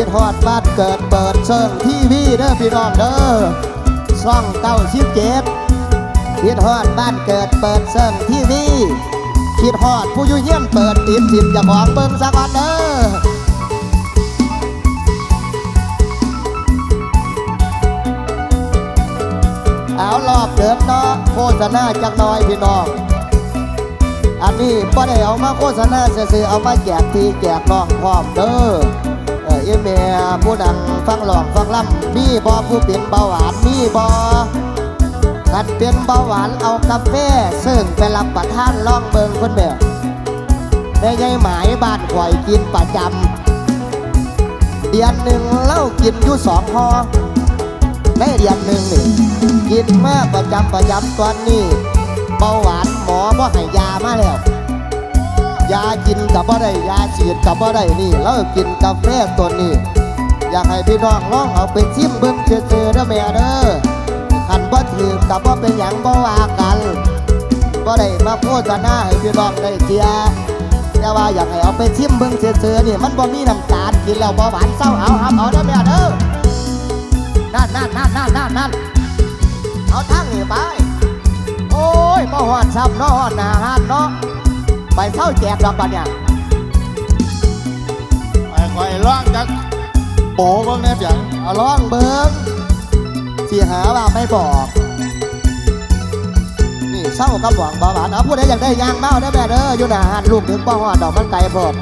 คิดฮอดบ้านเกิดเปิดเชิงทีวีเด้อพี่น้องเด้อซ่องเก้าสิบเจ็ดคิดฮอดบ้านเกิดเปิดเชิงทีวีคิดฮอดผู้อยุ่เยี่ยมเปิดติดสิบอย่าของเบิ่งสักวันเด้อเอารอบเดินเนาะโฆษณาจักน่อยพี่น้อง อันนี้บ่ได้เอามาโฆษณาซื่อๆเอามาแจกทีแจกน้องพร้อมเด้อ เอเมียผู้ดังฟังหลองฟังล่ำมีบ่ผู้เป็นเบาหวานมีบ่กันเป็นเบาหวานเอากาแฟซึ่งไปรับประทานล่องเบิงคนแบบได้ยายหมายบ้านข่อยกินประจำเดือนหนึ่งเล่ากินอยู่สองหอในเดือนหนึ่งนี่กินมาประจำประจำตอนนี้เบาหวานหมอบ่ให้ยามาแล้ว ยากินกับบ่ได้ยาฉีดกับบ่ได้นี่แล้วกินกาแฟตัวนี้ อยากให้พี่น้องลองเอาไปชิมเบิ่งเชื่อๆเด้อแม่เด้อคันบ่ถือกับบ่เป็นหยังบ่ว่ากันบ่ได้มาโฆษณาให้พี่น้องได้เสียแต่ว่าอยากให้เอาไปชิมเบิ่งเชื่อๆนี่มันบ่มีน้ำตาลกินแล้วบ่หวานเศร้าเอาเอาเอาเด้อแม่เด้อนั่นนั่นนั่นนั่นนั่นนั่นเอาทั้งนี่ไป โอ้ยบ่หอดซ้ำเนาะหอดหนาหานเนาะ ไปเศร้าแจกดอกบัดเนี่ยไอ้คอยร้องจักโบเบิ่งแน่เปียงเอาล่องเบิ้งสีหาว่าไม่บอก นี่เศร้ากับหวังบ่หวานเอาผู้ใดอยากได้ยางเมาได้แม่เด้ออยู่หนาหานลูกถึงบ่หอดดอกมันไกลโพด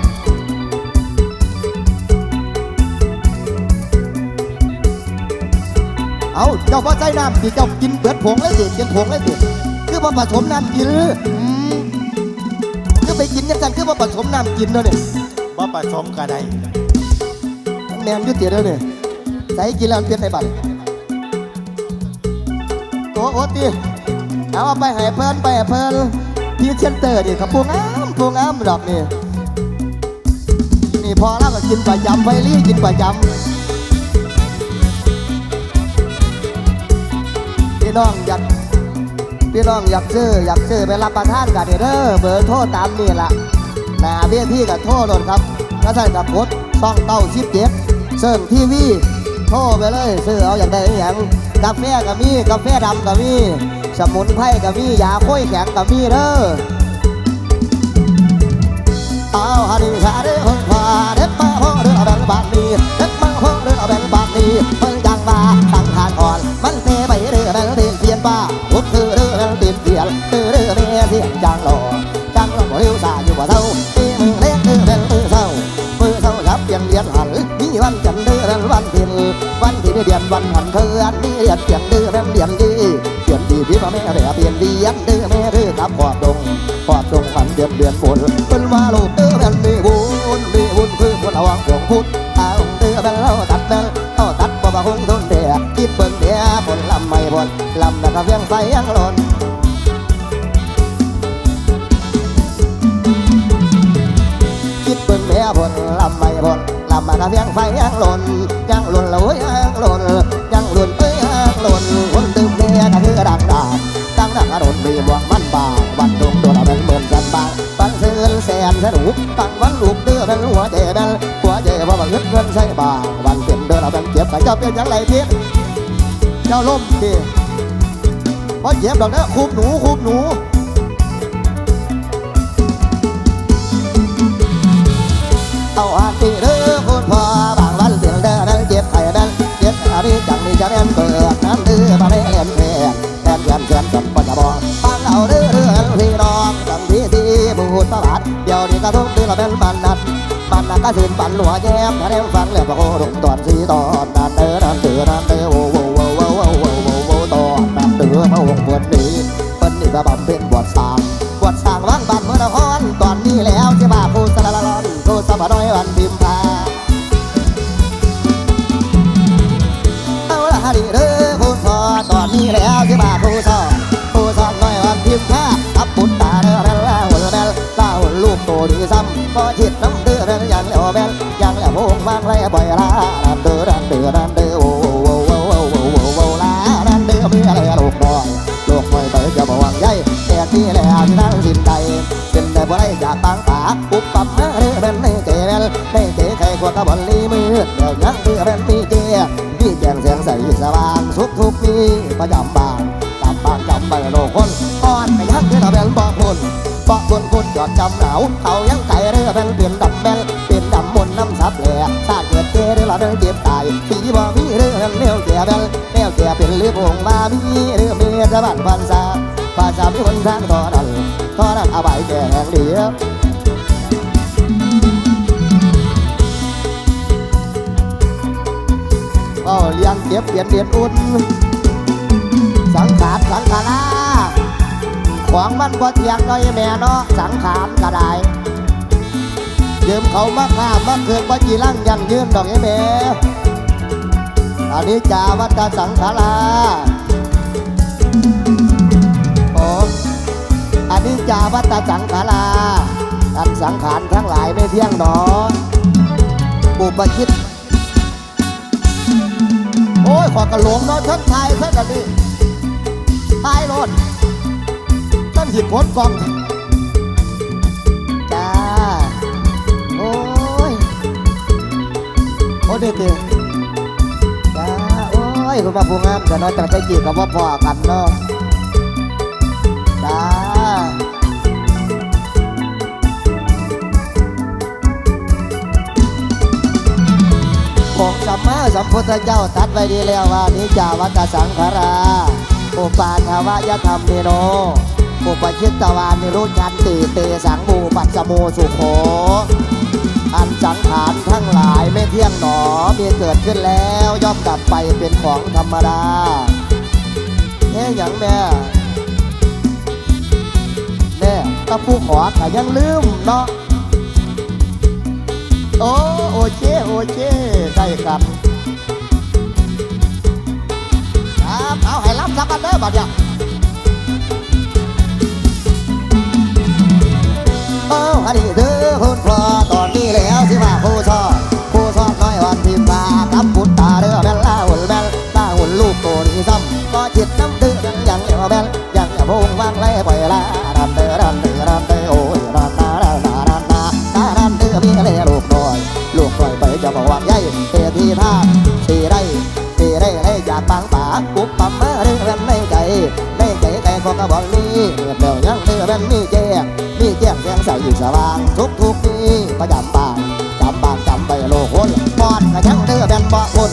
เอาเจ้าพ่อใจน้ำสิเจ้ากินเบิดผงเลยสิกินผงเลยสิคือบ่ผสมน้ำกินอืมคือ ไปกินยังกันคือบ่ผสมน้ำกินเนาะเนี่ยบ่ผสมกระไดแมนอยุติเด้อเนี่ยใส่กินแล้วมันเป็นไงบัดโอ้โหตีเอาเอาไปให้เพิ่นไปให้เพิ่นพีเชนเตอร์นี่ครับพวงามพวงามดอกนี่นี่พอแล้วก็กินประจำไวลี่กินประจำพี่น้องอยาก พี่น้องอยากซื้ออยากซื้อไปรับประทานกันเด้อเบอร์โทรตามนี่ละหนาเบี้ยที่กับโทรโดนครับก็ใช่กับกดซ่องเต้าชิปเจ็ดเซิร์งทีวีโทรไปเลยซื้อเอาอย่างใดอย่างกาแฟก็มีกาแฟดำก็มีสมุนไพรก็มียาค่อยแข็งก็มีเด้อเอาฮันนี่ชาเด้อพาเด็กมาพ่อเรือแบงบาทนี้เด็กมาพ่อเรือแบงบาทนี้เพิ่งจังมาตั้งทานอ่อนมันเตไปเรือแบงตีนเปลี่ยนป้าพุทคือ ไม่เดือนวันหันเพื่อนมีเดือนเปลี่ยนเดือแบงเดือนดีเปลี่ยนดีพี่พ่อแม่แม่เปลี่ยนเดียันเดือแม่เรือกับขอบดงขอบตรงมันเดือนเดือนฝนเป็นว่าลูกเดือเป็นมีบุญมีบุญคือคนเอาวังหลวงพุทธเอาเดือเป็นเราตัดเดินเอาตัดบ่บะคงทนเดียคิดเบิ่งเดียผลลำไม่ผลลำแต่ก็เพียงใส่ยังหล่นคิดเบิ่งเดียผลลำไม่ผล ลำมันก็เพียงไฟยังหล่นยังหล่นเลยยังหล่นยังหล่นเอ้ยยังหล่นคนตื่นเดียก็คือดังดาดังดังกระโดดมีบวงมันบางวันดวงโดนเอาเป็นหมื่นจันบางปันเสือนแสนสนุกตั้งวันลูกเดือเป็นหัวเจเป็นหัวเจว่าบังเงินเงินใช่บางวันเป็นเดินเอาเป็นเจ็บกับเจ้าเป็นยังไงเพี้ยเจ้าล้มดิเพราะเจ็บดอกนะคูบหนูคูบหนูเอาอาตีเด้อ ทนยันเชิญกับปัญบองฟังเอาเด้อเรื่องพี่น้องสังพีทีบูดประบาทเดี๋ยวนี้กระทุกเดือนละเป็นปันนัดปันนัดก็ชื่นปันหัวแย้มแถมฟังแล้วก็โอ้ดงตอนสีตอนนั้นเด้อนั้นเด้อนั้นเด้อโว้โว้ือซ้ำก็จิตน้ำเดือดอย่างแล้วแบนอย่างแล้วพงบางไรบ่อยละรันเดือรันเดือรันเดือโอ้โหโอ้โหโอ้โหโอ้ละรันเดือมีอะไรลูกน้อยลูกน้อยไปจะบอกว่าใหญ่แต่ที่แล้วที่นั่งสินใจเป็นแต่บ่ได้จากปังขาอุบปับเมื่อเรือเป็นในเจเวลในเจใครควรตะบนลีมือเดี๋ยวยังเดือเป็นตีเจพี่แจงเสียงใสสว่างทุกทุกนี้ประจำบางจำบางจำบางโลกคนอ่อนไม่ยักเดือเป็นบอกคน บ่บนคนจอดจำหนาวเขายังไก่เรือเป็นเปลี่ยนดำแบนเปลี่ยนดำมนน้ำซับแหล่ชาเกิดเจเรือเราเป็นเจ็บตายสีบ่มีเรือเนแนวแก่แบนแนวแก่เป็นเรือพงมามีเรือเมียสะบันพันซาภาษามีคนทางต่อนั้นต่อนั้นเอาไปแก่แห่งเดียวก็เลี้ยงเก็บเปลี่ยนเดียนอุ่นสังขารสังขารา ของมันบ่เที่ยงน้อยแม่เนาะสังขารก็ได้ยืมเขามาข้ามมาเกิดว่าจีร่างยังยืนดอกไอ้แม่อันนี้จาวัตสังขาราโอ้อันนี้จาวัตสังขาราอันสังขารทั้งหลายไม่เที่ยงหนอบุปคิดโอ้ยขอกระหลงเนาะทั้งชายทั้งกันนี่ตายรถ ท่านหิบพ้นกองจ้า โอ้ย โอ้เด็ดจ้า โอ้ยคุณมาพูงามกันเนาะจังใจจีกับว่าพอกันเนาะจ้าของสัมมาสัมพุทธเจ้าตัดไว้ดีแล้วว่านิจาวัตสังขารา อุปาทวายธรรมเนโน อุปชิตตวานิรุชันติเตสังมูปัสโมสุโข อันสังขารทั้งหลายไม่เที่ยงหนอมีเกิดขึ้นแล้วย่อมดับไปเป็นของธรรมดาเฮ้ยอย่างแม่แม่ถ้าผู้ขอก็ยังลืมเนาะโอ้โอเชโอเชได้ครับครับเอาให้รับสักกันเด้อบัดเนี่ย โอ้ฮันนี่เด้อคุณพอตอนนี้แล้วสิว่าผู้ชอบผู้ชอบน้อยวันที่มากับพุทธาเด้อแม่นล่าหุ่นแม่นล่าหุ่นลูกโตนี่ซ้ำก็จิตน้ำตื้อยังยังเหนียวแม่นยังอย่าพงวางไล่ปล่อยละรันเด้อรันเด้อรันเด้อโอ้ยรันนารันนารันนานารันเด้อมีเลลูกน้อย ลูกปล่อยไปจะบอกว่าใหญ่เททีท่าสีได้สีได้ได้จากบางป่าปุ๊บปั๊มมาเรื่องนั้นในใจในใจใจของกระบอกนี้เดี๋ยวยังเรื่องนั้นมีแจ้ง มีแจ้งแสงใสอยู่สว่างทุกทุกทีประจำบางจำบางจำไปโลกคนปอดกระชังเรือแบนบ่คน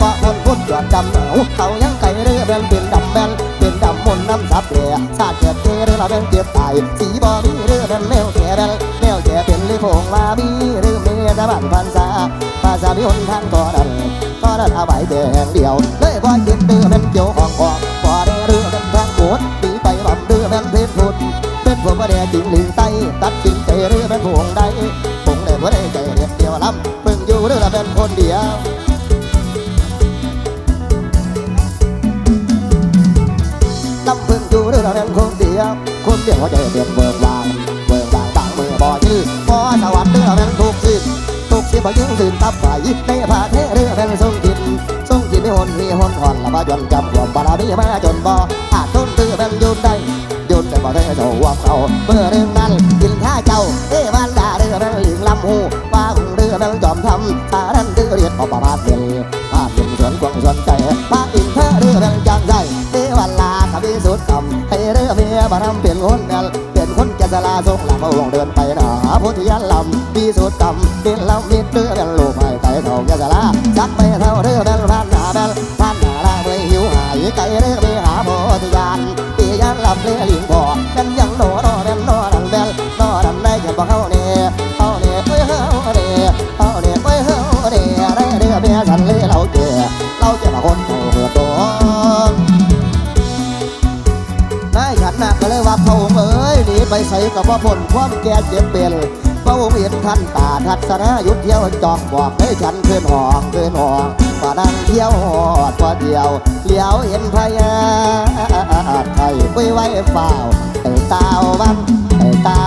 บ่คนพุดจอดจำเอาเขายังไก่เรือแบนเป็นดำแบนเป็นดำมนน้ำซับเหล่ชาติเกิดเรือเราเป็นเจ็บตายสีบ่มีเรือแบนแนวแก่แบนแนวแก่เป็นลิโพงลาบีเรือเมียตะบันพันษาภาษาพิหนทางต่อนั้นต่อนั้นเอาไว้แต่แห่งเดียวเลยบ่คิดเดือเป็นเกี่ยวของของบ่ได้เรือเป็นทางโบดตีไปลำเรือเป็นเพชรพุดเป็นพวกบ่ได้จริงหลิง ตัดสินใจเรือเป็นพวงใดคงได้บ่ได้ใจเรียบเดียวลำเพิ่งอยู่เรือเป็นคนเดียวลำเพิ่งอยู่เรือเป็นคนเดียวคนเดียวใจเปลี่ยนเบิกบานเบิกบานบางมือบ่ชื่อบ่สวัสดิ์เรือเป็นทุกข์สิ่งทุกสิบยังตื่นตับฝ่ายในผาเทเรือเป็นทรงกินทรงกินมีหนมีหนอ่อนละมาจนจำความบารมีมาจนบ่อาจต้นตือเป็นยุนได้ บ่ได้เจ้าว่าเขาเมื่อเรื่องนั้นกินข้าเจ้า เอวันดาเรือเป็นหลิงลำหูว่าของเรือเป็นจอมทำสารันเรือเรียนออกมาพาดเป็นพาดเป็นสวนกวางสวนใจพาอินเธอเรือเป็นจังใจเอวันลาขบิสุดต่ำให้เรือเมียบารมเป็นคนแนลเป็นคนแกสลาทรงหลังวงเดินไปหนาพุทธยันลำปีสุดต่ำเป็นลำมิดเรื่อเป็นลูกไม้ไต่เท่าแกสลาจักไป ไปใส่กับว่าผลความแก่เจ็บเป็นพระองค์เห็นท่านตาทัศนะยุดเที่ยวจองบอกให้ฉันเพื่อนห้องขึ้นหองป่านั่งเที่ยวหอดตัวเดียวเลี้ยวเห็นพญาไทยไปไว้เฝ้าไอ้ตาวังไอ้ตา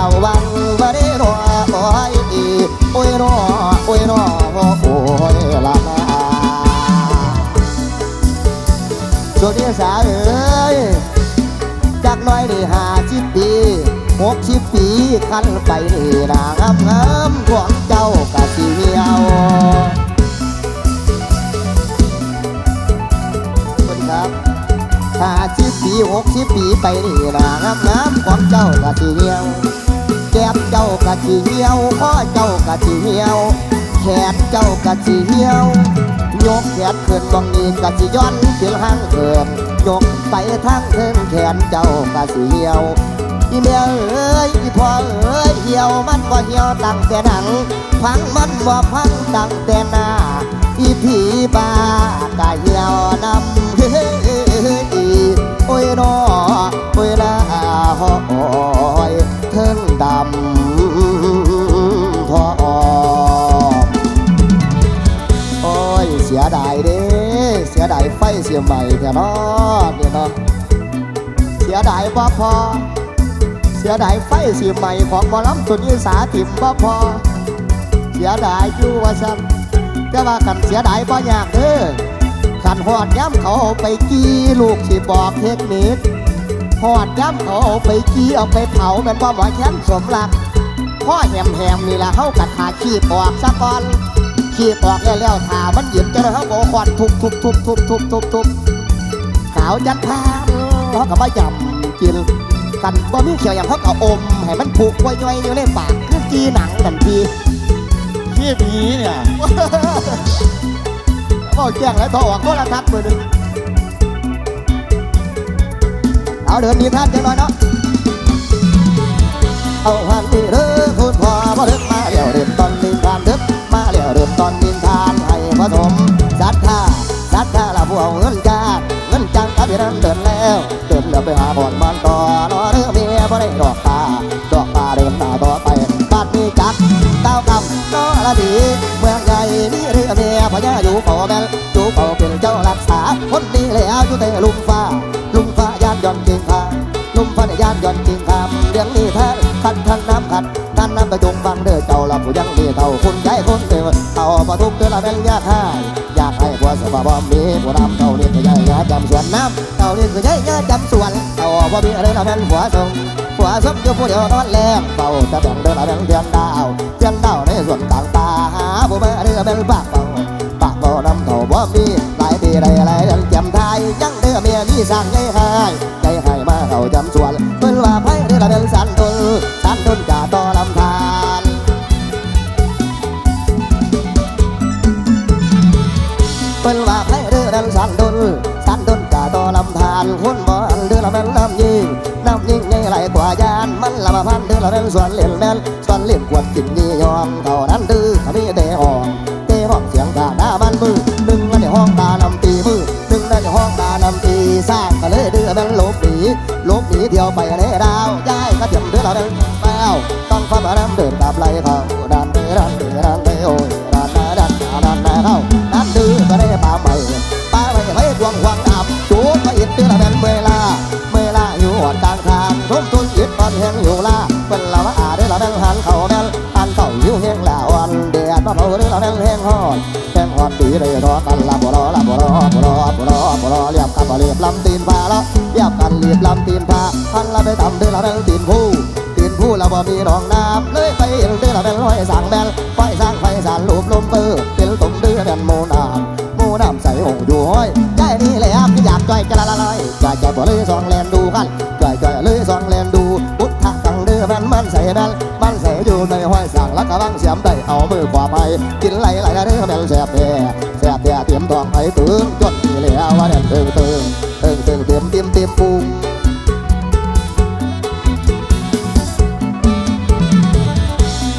คันไปนี่นางามงามๆของเจ้ากะสีเหียวสวัสดีครับหกสิบปีไปนี่นางามงามของเจ้ากะสิเหี่ยวแก้มเจ้ากะสิเหี่ยวข้อเจ้ากะสิเหี่ยวแขนเจ้ากะสิเหี่ยวยกแขนขึ้นบางนี้กะสิย้อนเสียงห้างเกินยกไปทางเทิงแขนเจ้ากะสิเหี่ยว อีเมียเอ้ยอีพ่อเอ้ยเหี่ยวมันบ่เหี่ยวตั้งแต่หนังพังมันบ่พังตั้งแต่หน้าอีผีบ้ากะเหี่ยวนำเฮ้ยโอ้ยนอโอ้ยละหอยเทิงดำพออโอ้ยเสียดายเด้เสียดายไฟเสียใหม่แท้เนาะเนี่ยเนาะเสียดายบ่พอ สียดายไฟสีใหม่ของหมอลำสุดยีสาถิ่มบ่พอ เสียดายอยู่ว่าฉันแต่ว่ากันเสียดายบ่ยากเด้อขันหอดย้ำเขาไปกี้ลูกสิบอกเทคนิคหอดย้ำเขาไปกี้เอาไปเผาแมันบ่หมอแค้นสมรักพ่อแหมแหมๆนี่ละเขากัดขาขี้ปอกซะก่อนขี้ปอกแล้วแล้วถามันหยิบจะเลยเขาบอกขวดทุบทุบทุบทุบทุบทุบทุบขาวจัดพานเขาก็มายำกิน กันบ่มีเขียวอย่างเขาก็อม ให้มันผูกไว้ย่อยอยู่ในปากคือจีหนังทันทีขี้ผีเนี่ยก็แจ้งแล้วโทรออกโทรทัศน์มือหนึ่งเอาเดินดีท่านจังหน่อยเนาะเอาหันดีเด้อคุณพ่อมาเดินมาเดี๋ยวเดินตอนดินทานเดินมาเดี๋ยวเดินตอนดินทานให้ผสมศรัทธาศรัทธาละพวกเงินจ้างเงินจ้างกับพี่นั้นเดินแล้ว เดินแล้วไปหาบ่อนบ้านต่อรอเด้อเมีย บ่ได้ดอกตาดอกตาเดินหน้าต่อไปบ้านนี้จักก้าวกำนอละดี เมืองใหญ่นี่เรือเมียพญาอยู่ขอแม่นอยู่เป่าเป็นเจ้ารักษา คนดีแล้วอยู่แต่ลุมฟ้า ลุมฟ้ายานย่อนจริงพาลุมฟ้าในยานย่อนจริงคำเรื่องนี้แท้ขัดทางน้ำขัดท่านน้ำไประจงฟังเด้อเจ้าละผู้ยังมีเท่าคุณใจคนเดีย วเอาทุกเดือนละแบงยากให้อยากให้ผัวสบบ่มีผู้นำเท่านี้ก็ใหญ่ยาจำสวนน้ำเท่านี้ก็ใหญ่ยาจำสวนเอาบ่มีอะไรละแม่นผัวทรงหัวสมอยู่ผู้เดียวนอนแลมเฝ้าจะแบ่งเดินละแบ่งเดือนดาวเดือนดาวในส่วนต่างตาหาผู้มาเรือเป็นปากเฝ้าปากเฝ้านำเท่าบ่มีหลายปีได้หลายเดือนเจียมไทยยังเดือเมียมีสั่งใหายใหายายานมันละมาพันเดือละเป็นส่วนเล่นแมนส่วนเล่นกวดกินนี่ยอมเท่านั้นดื้อขมีเตะห้องเตะห้องเสียงกาหน้ามันมือหนึ่งนั่นในห้องตานำตีมือหนึ่งนั่นในห้องตานำตีสร้างก็เลยเดือมันหลบหนีหลบหนีเที่ยวไปในดาวย้ายก็เทียมเดือละเป็นแล้วต้องฟ้ามาน้ำเดินกับไหล สีเลยทอกันละบ่รอละบ่รอบ่รอบ่รอบ่รอเรียบกันบ่เรียบลำตีนพาละเรียบกันเรียบลำตีนพาพันละไปทำได้ละแม่งตีนผู้ตีนผู้ละบ่มีรองน้ำเลยไปเห็นได้ละแม่งร้อยสั่งแบนไฟสร้างไฟสารลูบลมเปื้อเป็นตุ่มเดือแม่นโมน้ำโมน้ำใสหงอยู่ห้อยใจนี่แหละที่อยากจ่อยจะละละลายจ่อยจ่อยบ่เลยสองแลน กินไหลไหลเด้อแม่นแสบแท้แสบแท้เตรียมทองไปตึงจนนี่แหละว่าเนี่ยตึงตึงตึงตึงเตรียมเตรียมเตรียมปรุง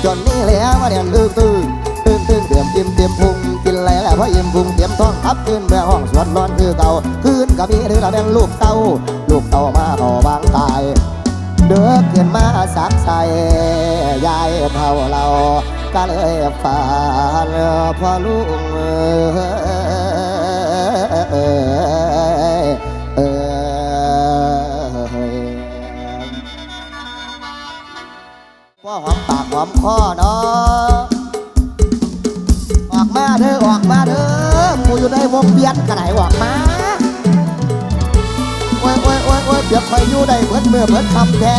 จนนี่แหล้วมาเรียนตึงตึงตึงตึงเตรียมอิ่มเตรียมพุงกินอะไรแล้วพออิ่มพุงเตรียมท้องทับขึ้นแม่ห้องสวดนอนคือเก่าคืนกับมีหรือเราเป็นลูกเต้าลูกเต้ามาเขาบางตายเดือกขึ้นมาสักใส่ยายเท่าเรา ก็เลยฝันพอลุงเอยเอยพ่อหอมปากหอมคอเนาะออกมาเด้อออกมาเด้อกูอยู่ในวงเบียนกระไหนออกมาโอ้ยโอ้ยโอ้ยโอ้ยเปียกคอยอยู่ได้เพิ่นเมื่อเพิ่นคำแท้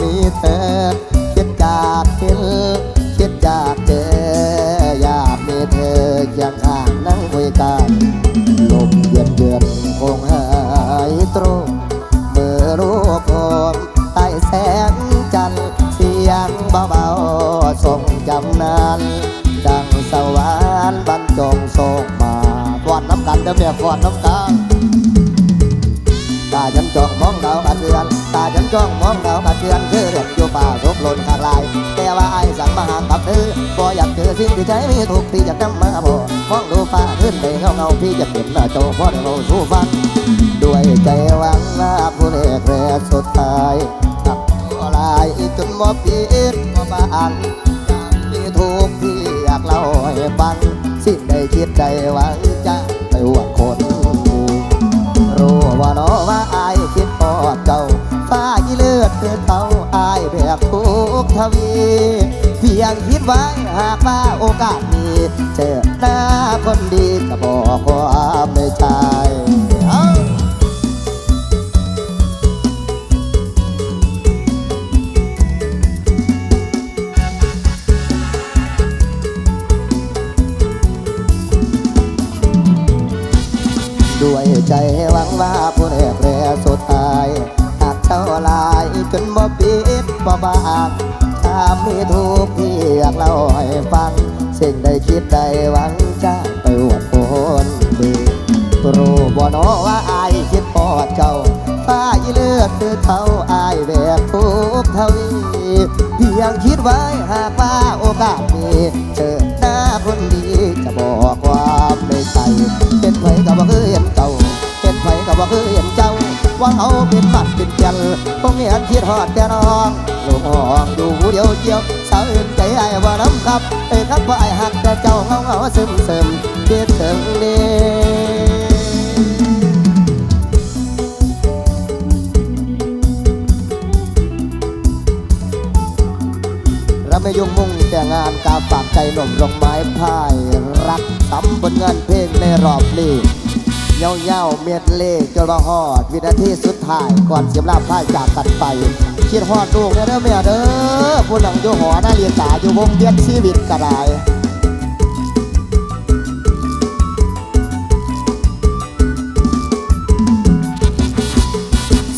มีเธอคิดจากเห็นคิดจากเจอ อยากมีเธอเคียงข้างนั่งคุยกันลมเย็นเยือนคงหายตรงเมื่อรูปโอมใต้แสงจันทร์เสียงเบาๆส่งจำนานดังสวรรค์บรรจงส่งมาฟอนน้ำกันเด้อแม่ฟอนน้ำกัน เทือนตาฉันจ้องมองดากระเทือนคือเรียกอยู่ป่าทุกหล่นขาดลาย แต่ว่าไอ้สั่งมาหากับเธอบ่อยากเจอสิ่งที่ใจมีทุกที่จะนำมาบ่มองดูฟ้าขึ้นไปเงาเงาพี่จะเห็นหน้าโจพ่อดเราสู้ฟังด้วยใจหวังว่าผู้เอกแรกสุดท้ายตับตัวลายจนบ่ปิดบ่บานมีทุกที่อยากเล่าให้ฟังสิ่งใดคิดใจหวังจะไปหวดคนรู้ว่าน้อว่า เจ้าฟ้าอีเลือดเกินเขาอายแบบทุกทวี เพียงคิดไว้หากว่าโอกาสมีเจอหน้าคนดีจะบอกความไม่ใช่ด้วยใจหวังว่าผู้แรกแรสุดท้าย จ้าลายจนบ่ปิดบ่บางถ้ามีทุกข์ที่อยากเล่าให้ฟัง สิ่งใดคิดใดหวังจะไปอวดโอนดีรู้บ่นอว่าอายคิดพอดเจ้าฟ้าอีเลือดคือเขาอายแบบทุกทวีเพียงคิดไว้หากว่าโอกาสมีเจอหน้าคนดีจะบอกความในใจเป็นไผก็บ่เคยเห็นเจ้าเป็นไผก็บ่เคยเห็นเจ้า ว่าเอาเป็นบัดเป็นแก่นคงเห็นคิดฮอดแต่น้องลูกห้องดูเดียวเดียวสาวอื่นใจไอ้ว่าน้ำครับเอ้ยครับว่าไอ้หักแต่เจ้าเงาเงาซึมซึมคิดถึงนี่เราไม่ยุ่งมุ่งแต่งานกาฝากใจหนุ่มลงไม้พาย รักซ้ำบนเงินเพลงในรอบนี้ เย้าเย้าเม็ดเล่จนมาฮอด วินาทีสุดท้ายก่อนเสียมลาพ่ายจากกันไปคิดฮอดลูกเด้อเด้อแม่เด้อผู้หนังอยู่หอหน้าเรียนตาอยู่วงเวียนชีวิตกระได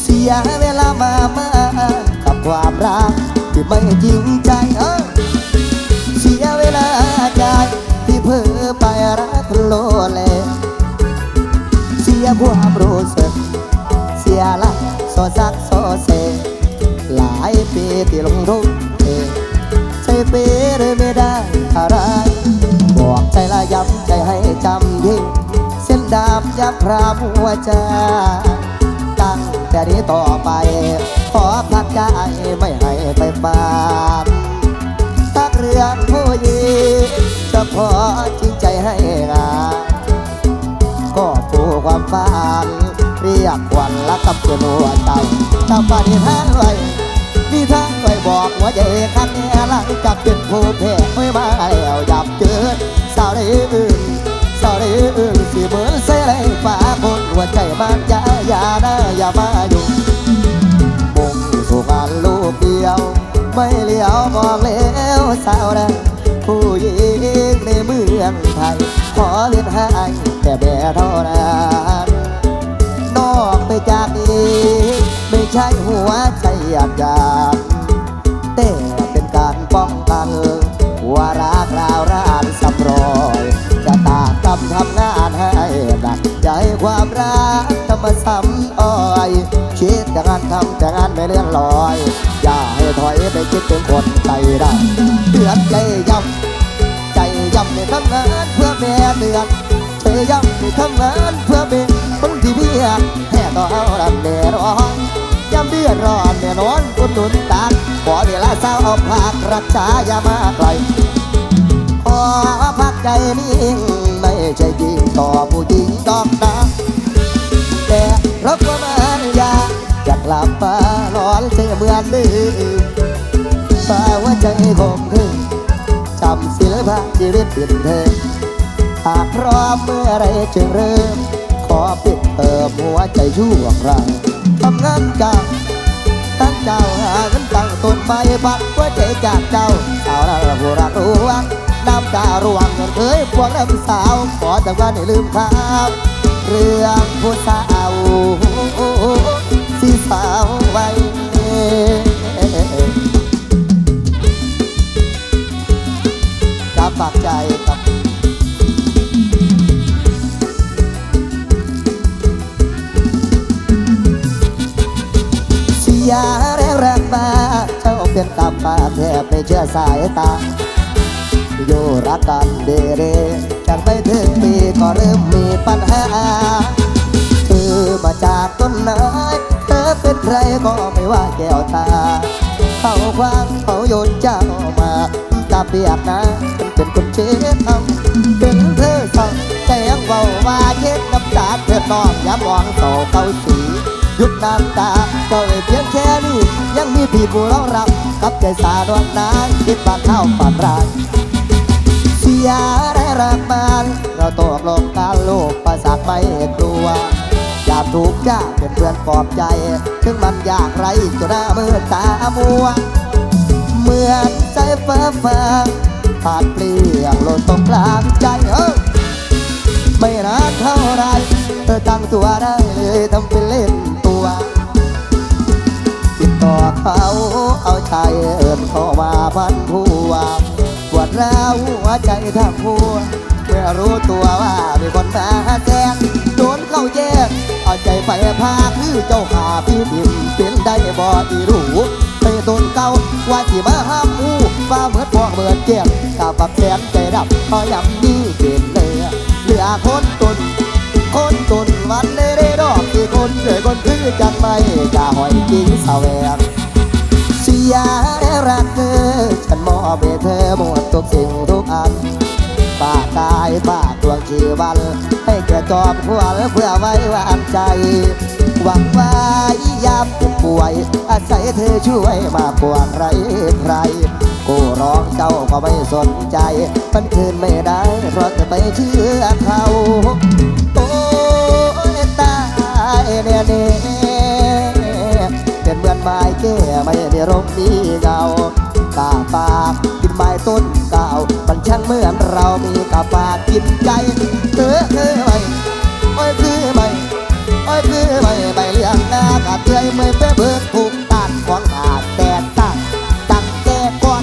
เสียเวลามามากับความรักที่ไม่จริงใจเออเสียเวลาใจที่เพ้อไปรักโลเล ยความรู้สึก เสียละโซซักโซเซหลายปีที่ลงทุนเองใช่ปีหรือไม่ได้อะไร บอกใจละย้ำใจให้จำยิ่ง เส้นดาบยับพรามหัวใจตั้งแต่นี้ต่อไป ขอพักใจไม่ให้ไปฟานสักเรื่องผู้หญิงจะขอจริงใจให้งาน ความฝันเรียกควันละกับเกินหัวใจทำปฏิทานไว้มีทางไว้บอกหัวใจคันแน่หลังจากเป็นผู้แพ้ไม่มาแล้วหยับเกินสาวได้อื่นสาวได้อื่นสิเหมือเสลยฟ้าคนหัวใจมันจะอย่าได้อย่ามาอยู่มุ่งสู่งานลูกเดียว ไม่เลี้ยวมองแล้วสาวได้ ผู้หญิงในเมืองไทย ขอเลียนให้แต่แม่เท่านั้นนอกไปจากนี้ ไม่ใช่หัวใจอยากอยากแต่เป็นการป้องกันว่ารักราวรานสำรอย จะตากตำทำงานให้หนักใจความรัก มาซ้ำอ้อยคิดแต่งานทำแต่งานไม่เลื่อนลอย อย่าให้ถอยไปคิดถึงคนใจดำเตือนใจย้ำใจย่ำในทำงานเพื่อแม่เดือนใจย่ำในทำงานเพื่อเป็นคนที่เบียแค่ต่อเอาดันแน่ร้อนย่ำเดือดร้อนแน่นอนคนหนุนตาขอเวลาเศร้าเอาพักรักษาอย่ามาไกลขอพักใจนิ่งไม่ใช่จริงต่อผู้หญิงดอกนะ แต่รบกวนมันอยากจะกลับมาร้อนเสียเหมือนเดิมฟ้าหัวใจคงคืนจำศิลปะชีวิตเปลี่ยนเธอหากพร้อมเมื่อไรจึงเริ่ม ขอปิดเติมหัวใจชั่วคราวทำงานกะทไม่พักหัวใจจากเจ้าสาวนาผู้รักรู้วังน้ำตาร่วงเงินเคยพวงน้ำสาว ขอจำกันให้ลืมข้าวเรื่องผู้สาว สีสาวไว้กับฝากใจกับสียแรงแรงมาเจ้าเป็นตาฟ้าแทบไม่เชื่อสายตาอยู่รักกันเดเรจากไปถึงปีก็เริ่มมีปัญหา อมาจากต้นไหนเธอเป็นใครก็ไม่ว่าแก้วตา เขาควางเขาโยนเจ้ามาตาเปียกนะเป็นคนเช็ดทำเป็นเธอเศร้าใจยังเบาว่าเช็ดน้ำตาเธอนอนย้ำมองโศเขาสีหยุดน้ำตาเจ้าเลยเพียงแค่นี้ ยังมีพี่ผู้รองรับกับใจสาดวงนางคิดปากเข้าปากรายเสียได้รักมันเราตกลงกันลูกประสาทไม่กลัว อย่าถูกจ้าเป็นเพื่อนปลอบใจ ถึงมันยากไรจนหน้ามืดตามัวเหมือนใจเฟ้าฟ้าขาดเปลี่ยงหล่นตรงกลางใจเออไม่นานเท่าไรเธอตั้งตัวได้เลยทำเป็นเล่นตัวติดต่อเขาเอาใจเอินเข้ามาพันผัวปวดร้าวหัวใจทั้งหัวเมื่อรู้ตัวว่ามีคนมาแจ้ง ดนเข้าแยกเอาใจไปพาคือเจ้าขาพี่ดินเป็นได้บ่อีรู้ไปตนเก่าว่าสิมาห้ามอูฟ้าเหมือนพอกเหมือนแก้มกาปักแสนใจดับพอยำนี้เกินเลยเหลือคนตนคนตนวันได้ได้ดอกที่คนเสือคนคือจังไม่จะหอยจริงสแวงเสียรักเธอฉันมอบให้เธอหมดทุกสิ่งทุกอันฝากกายฝาก วงชีวัน ให้แกจอมพวลเพื่อไว้วางใจ หวังว่ายามเจ็บป่วย อาศัยเธอช่วยมากกว่าใครใครกูร้องเจ้าก็ไม่สนใจ มันคืนไม่ได้ เพราะจะไปเชื่อเขาโอ้ตายเนี่ยเนี่ยเป็นเหมือนไม้แก้ไม่ได้ร่มมีเงาตาปาก ไม้ต้นเก่ามันช่างเหมือนเรามีกาบาดกินใจเนื้อคือใบอ้อยคือใบอ้อยคือใบใบเลี้ยงหน้ากะเตยเมื่อเบื่อเบื่อถูกตัดของขาดแตกตั้งตั้งแก่ก่อน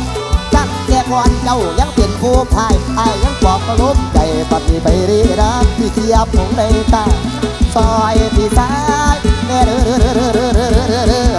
ตั้งแก่ก่อนเจ้ายังเป็นผู้พ่ายไอ้ยังบอกกระลุกใจปฏิไปรีรักที่เทียบผงในตาซอยที่ซ้ายเนื้อเนื้อเนื้อเนื้อเนื้อ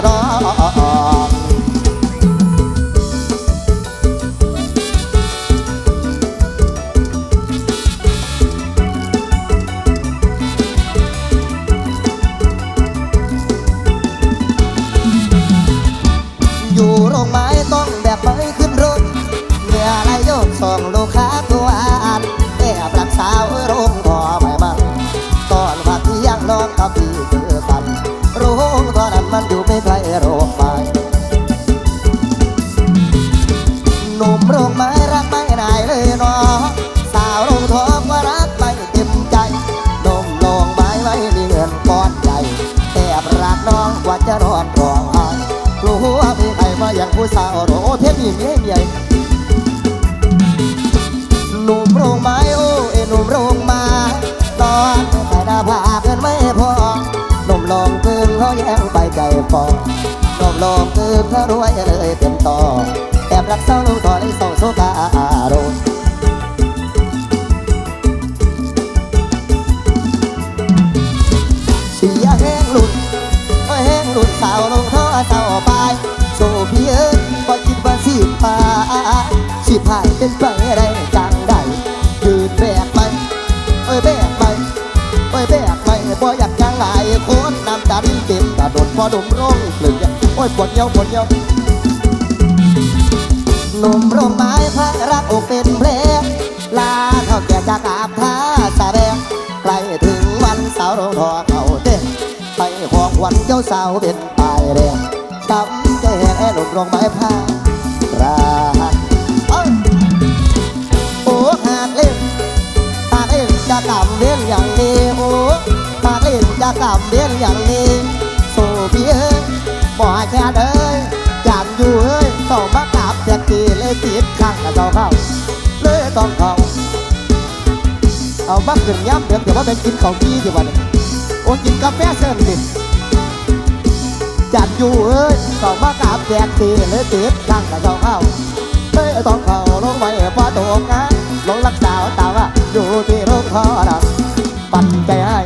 แย่งไปใจฟองหนุ่มลองกึ่งเขารวยเลยเต็มต่อแอบรักเศร้าลูกถอยเศร้าโซกาอารมณ์สียแห้งหลุดแห้งหลุดสาวลงท่อเศร้าไปโซพี่เอ้ยบ่คิดว่าสิพาสิพายเป็นไปได้ อดมร้องกลึงโอ้ยปวดเยี่ยวปวดเยี่ยวหนุ่มโรงไม้พระรักอกเป็นเพลงลาเขาแก่จากอาบท่าสาแดงใกล้ถึงวันสาวร์โรงทอเขาเต้นไปของวัญเจ้าสาวเป็นปลายแดงช้ำใจแห้งแอหนุ่มลงไม้ผ้าราเอ้ยโอ้หากเล่นหากเล่นจะกำเวียนอย่างนี้โอ้หากเล่นจะกำเวียนอย่างนี้ ติดข้างกระเจ้าเข้าเลยต้องเขาเอามาขึ้นย้ำเดี๋ยวเดี๋ยวว่าเป็นกินของกี้ที่วันนี้โอ้กินกาแฟเส้นดิจัดอยู่เอ้ยต้องมากราบแจกตีเลยติดข้างกระเจ้าเข้าเลยต้องเขาลงไปพอตกงานลงรักษาตาว่าอยู่ที่โรงพยาบาลปั่นใจให้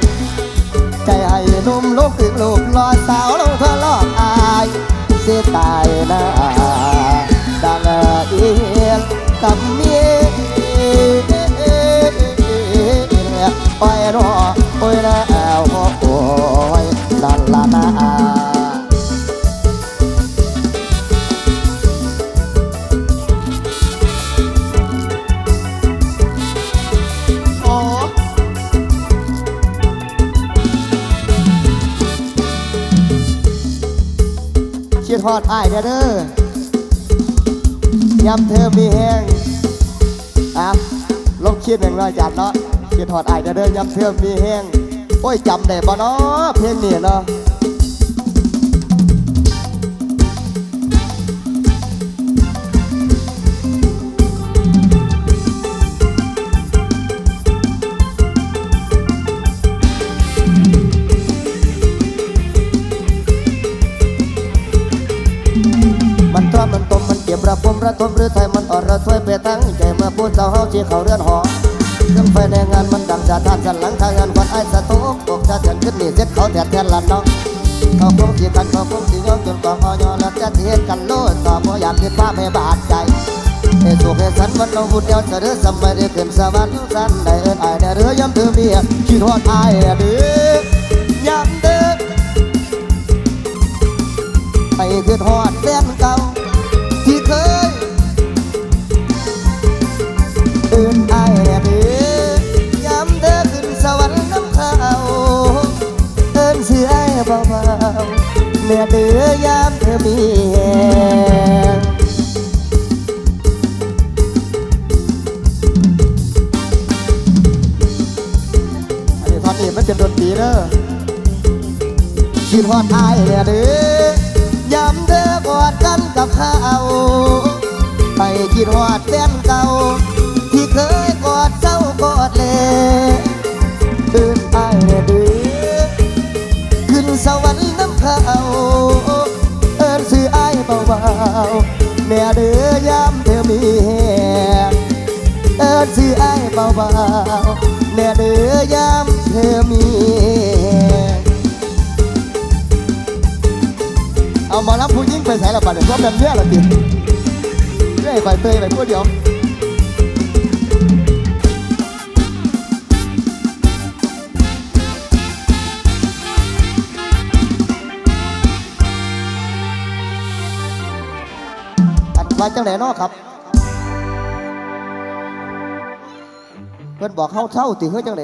ใจให้นุ่มลูกถึงลูกรอสาวลงเธอลอกอายเสียตายนะ นกับเมียไปรอโอ้ยแล้วโอ้ยลันลานาโอ้คิดฮอดอ้ายเดอเด้อ ย้ำเธอมีแห้งอะลงคิดหนึ่งร้อยจัดเนาะคิดถอดอ้ายเด้อเด้อยำเธอมีแห้งโอ้ยจำได้บ่เนาะเพลงนี้เนาะ ก็บระบมระทมหรือไทยมันอ่อนระทวยไปทั้งใจเมื่อพูดเจ้าเฮาที่เขาเรือนหอเครื่องไฟในงานมันดังจะทานสันหลังทางงานวันไอ้สะโตกอกจะเถินขึ้นนี่เซ็ตเขาแทนแทนลันน้องเขาคงสิกันเขาคงสิยอมจนกองอยอแล้วจะเทียนกันโลดต่อบ่อยากคิดภาพให้บาดใจให้สุขให้สันวันเราบุญเดียวจะเดือสมัยได้ขึ้นสวรรค์สันได้เอิ้นไอ้ได้เรือย้ำเธอเมียคิดฮอดไอ้เด้อย้ำเด้อไปขึ้นหอดแฟนเก่าที่เคย เนี่ยเด้อยามเธอมีแหงอันนี้ท่อนนี้มันเป็นดนตรีเด้อคิดฮอดอายเนี่ยเด้อยามเด้อกอดกันกับเขาไปคิดฮอดแฟนเก่า เบาๆเนี่ยเด้อยามเธอมีเอามารับผู้ยิ่งไปใส่ละบาดเดี๋ยวก็แบบเนี้ยละติดเรื่อยไปเตยไปพูดเดี๋ยวว่าจังไหนนาะครับ เพิ่นบอกเข้าเท่าติเฮ้ยจังไหน